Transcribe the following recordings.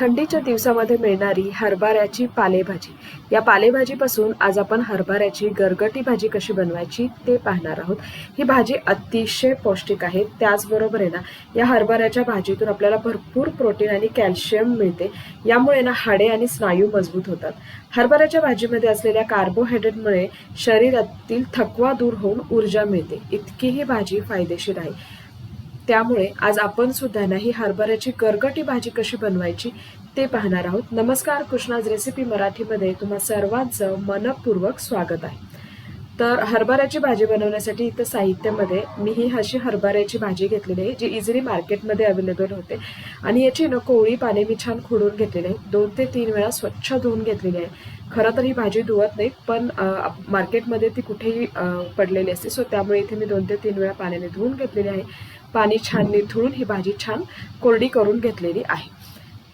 थंडीच्या दिवसामध्ये मिळणारी हरभऱ्याची पालेभाजी. या पालेभाजीपासून आज आपण हरभऱ्याची गरगटी भाजी कशी बनवायची ते पाहणार आहोत. ही भाजी अतिशय पौष्टिक आहे. त्याचबरोबर आहे ना या हरभऱ्याच्या भाजीतून आपल्याला भरपूर प्रोटीन आणि कॅल्शियम मिळते. यामुळे ना हाडे आणि स्नायू मजबूत होतात. हरभऱ्याच्या भाजीमध्ये असलेल्या कार्बोहायड्रेटमुळे शरीरातील थकवा दूर होऊन ऊर्जा मिळते. इतकी ही भाजी फायदेशीर आहे. त्यामुळे आज आपण सुद्धा ना ही हरभऱ्याची गरगटी भाजी कशी बनवायची ते पाहणार आहोत. नमस्कार कृष्णाज रेसिपी मराठीमध्ये तुम्हा सर्वांचं मनपूर्वक स्वागत आहे. तर हरभऱ्याची भाजी बनवण्यासाठी इथं साहित्यामध्ये मी ही अशी हरभऱ्याची भाजी घेतलेली आहे जी इझिली मार्केटमध्ये अवेलेबल होते. आणि याची ना कोळी पाने मी छान खोडून घेतलेली आहे. दोन ते तीन वेळा स्वच्छ धुवून घेतलेली आहे. खरं तर ही भाजी धुवत नाही पण मार्केटमध्ये ती कुठेही पडलेली असते. सो त्यामुळे इथे मी दोन ते तीन वेळा पाण्याने धुवून घेतलेली आहे. पाणी छान निथळून ही भाजी छान कोरडी करून घेतलेली आहे.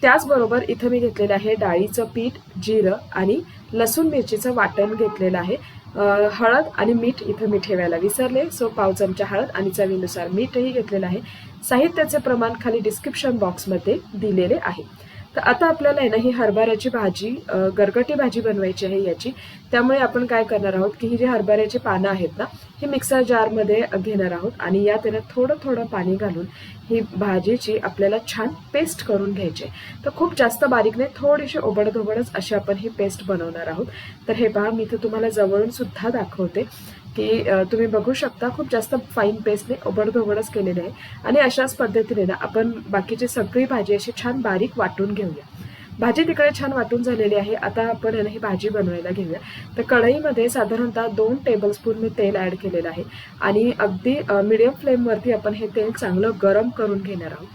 त्याचबरोबर इथं मी घेतलेलं आहे डाळीचं पीठ जिरं आणि लसूण मिरचीचं वाटण घेतलेलं आहे. हळद आणि मीठ इथं मी ठेवायला विसरले. सो पाव चमचा हळद आणि चवीनुसार मीठही घेतलेलं आहे. साहित्याचे प्रमाण खाली डिस्क्रिप्शन बॉक्समध्ये दिलेले आहे. तर आता आपल्याला आहे ना ही हरभऱ्याची भाजी गरगटी भाजी बनवायची आहे याची. त्यामुळे आपण काय करणार आहोत की ही जी हरभऱ्याची पानं आहेत ना ही मिक्सर जारमध्ये घेणार आहोत आणि यात आहे थोडं थोडं पाणी घालून ही भाजीची आपल्याला छान पेस्ट करून घ्यायची आहे. तर खूप जास्त बारीक नाही थोडीशी ओबडधोबडच अशी आपण ही पेस्ट बनवणार आहोत. तर हे पहा मी तर तुम्हाला जवळून सुद्धा दाखवते. की तुम्ही बघू शकता खूप जास्त फाईन पेस्टने ओबडधोबडच केलेले आहे. आणि अशाच पद्धतीने ना आपण बाकीची सगळी भाजी अशी छान बारीक वाटून घेऊया. भाजी तिकडे छान वाटून झालेली आहे. आता आपण ही भाजी बनवायला घेऊया. तर कढईमध्ये साधारणतः दोन टेबलस्पून मी तेल ॲड केलेलं आहे. आणि अगदी मिडियम फ्लेमवरती आपण हे तेल चांगलं गरम करून घेणार आहोत.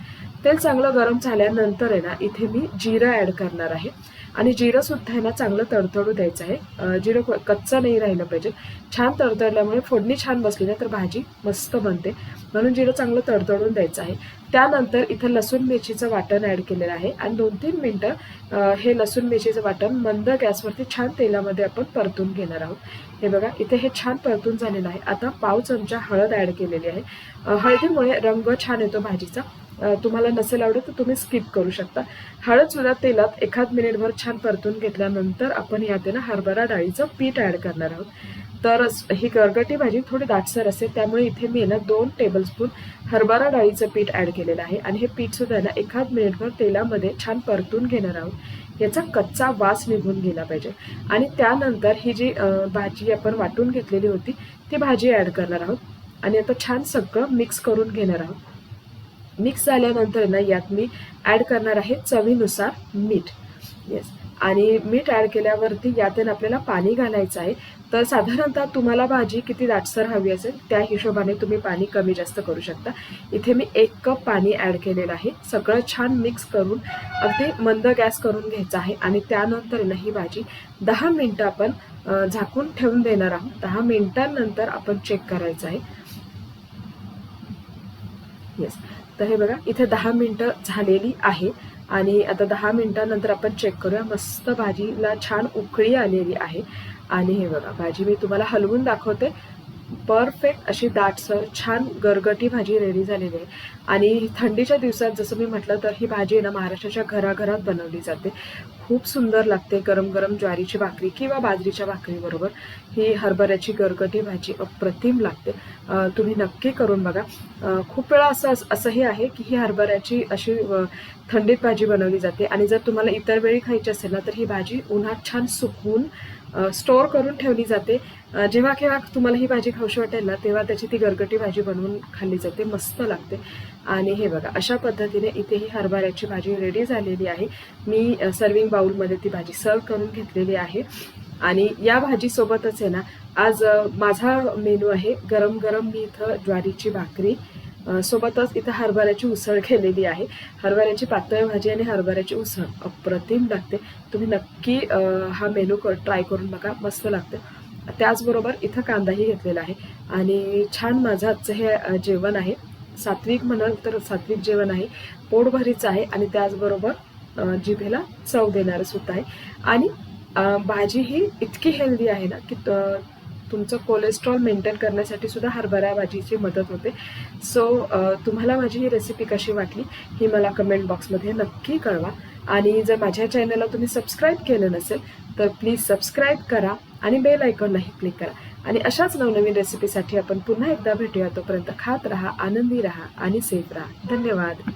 तेल चांगलं गरम झाल्यानंतर आहे ना इथे मी जिरं ॲड करणार आहे. आणि जिरंसुद्धा आहे ना चांगलं तडतडू द्यायचं आहे. जिरं कच्चं नाही राहिलं पाहिजे. छान तडतडल्यामुळे फोडणी छान बसली ना तर भाजी मस्त बनते. म्हणून जिरं चांगलं तडतडून द्यायचं आहे. त्यानंतर इथं लसूण मिरचीचं वाटण ॲड केलेलं आहे. आणि दोन तीन मिनटं हे लसूण मिरचीचं वाटण मंद गॅसवरती छान तेलामध्ये आपण परतून घेणार आहोत. हे बघा इथे हे छान परतून झालेलं आहे. आता पाव चमचा हळद ॲड केलेली आहे. हळदीमुळे रंग छान येतो भाजीचा. तुम्हाला नसेल आवडत तर तुम्ही स्किप करू शकता. हळद सुद्धा तेलात एखाद मिनिटभर छान परतून घेतल्यानंतर आपण यात ना हरभरा डाळीचं पीठ ॲड करणार आहोत. तर ही गरगटी भाजी थोडी दाटसर असते त्यामुळे इथे मी ना दोन टेबलस्पून हरभरा डाळीचं पीठ ॲड केलेलं आहे. आणि हे पीठ सुद्धा ना एखाद मिनिटभर तेलामध्ये छान परतून घेणार आहोत. याचा कच्चा वास निघून गेला पाहिजे. आणि त्यानंतर ही जी भाजी आपण वाटून घेतलेली होती ती भाजी ॲड करणार आहोत. आणि आता छान सगळं मिक्स करून घेणार आहोत. मिक्स झाल्यानंतर ना यात मी ॲड करणार आहे चवीनुसार मीठ. येस आणि मीठ ॲड केल्यावरती यातून आपल्याला पाणी घालायचं आहे. तर साधारणतः तुम्हाला भाजी किती दाटसर हवी असेल त्या हिशोबाने तुम्ही पाणी कमी जास्त करू शकता. इथे मी एक कप पाणी ॲड केलेलं आहे. सगळं छान मिक्स करून अगदी मंद गॅस करून घ्यायचा आहे. आणि त्यानंतर ना ही भाजी दहा मिनटं आपण झाकून ठेवून देणार आहोत. दहा मिनटांनंतर आपण चेक करायचं आहे. येस. तर हे बघा इथे दहा मिनटं झालेली आहे आणि आता दहा मिनटानंतर आपण चेक करूया. मस्त भाजीला छान उकळी आलेली आहे. आणि हे बघा भाजी मी तुम्हाला हलवून दाखवते. परफेक्ट अशी दाटसर छान गरगटी भाजी रेडी झालेली आहे. आणि थंडीच्या दिवसात जसं मी म्हटलं तर ही भाजी आहे ना महाराष्ट्राच्या घराघरात बनवली जाते. खूप सुंदर लागते गरम गरम ज्वारीची भाकरी किंवा बाजरीच्या भाकरीबरोबर ही हरभऱ्याची गरगटी भाजी अप्रतिम लागते. तुम्ही नक्की करून बघा. खूप वेळा असं असंही आहे की ही हरभऱ्याची अशी थंडीत भाजी बनवली जाते. आणि जर तुम्हाला इतर वेळी खायची असेल ना तर ही भाजी उन्हात छान सुकवून स्टोअर करून ठेवली जाते. जेव्हा केव्हा तुम्हाला ही भाजी खाऊशी वाटेल ना तेव्हा त्याची ती गरगटी भाजी बनवून खाल्ली जाते. मस्त लागते. आणि हे बघा अशा पद्धतीने इथे ही हरभऱ्याची भाजी रेडी झालेली आहे. मी सर्विंग बाउलमध्ये ती भाजी सर्व करून घेतलेली आहे. आणि या भाजीसोबतच आहे ना आज माझा मेनू आहे गरम गरम मी इथं ज्वारीची भाकरी सोबतच इथं हरभऱ्याची उसळ केलेली आहे. हरभऱ्याची पातळ भाजी आणि हरभऱ्याची उसळ. अप्रतिम लागते. तुम्ही नक्की हा मेनू कर ट्राय करून बघा. मस्त लागते. त्याचबरोबर इथं कांदाही घेतलेला आहे. आणि छान माझं आजचं हे जेवण आहे. सात्विक म्हणाल तर सात्विक जेवण आहे. पोटभरीचं आहे आणि त्याचबरोबर जिभेला चव देणारं सुद्धा आहे. आणि भाजी ही इतकी हेल्दी आहे ना की तुमचं कोलेस्ट्रॉल मेंटेन करण्यासाठी सुद्धा हरभरा भाजीची मदत होते. सो तुम्हाला माझी ही रेसिपी कशी वाटली ही मला कमेंट बॉक्समध्ये नक्की कळवा. आणि जर माझ्या चॅनलला तुम्ही सबस्क्राईब केलं नसेल तर प्लीज सबस्क्राईब करा आणि बेल आयकॉनलाही क्लिक करा. आणि अशाच नवनवीन रेसिपीसाठी आपण पुन्हा एकदा भेटूया. तोपर्यंत खात राहा आनंदी राहा आणि सेफ राहा. धन्यवाद.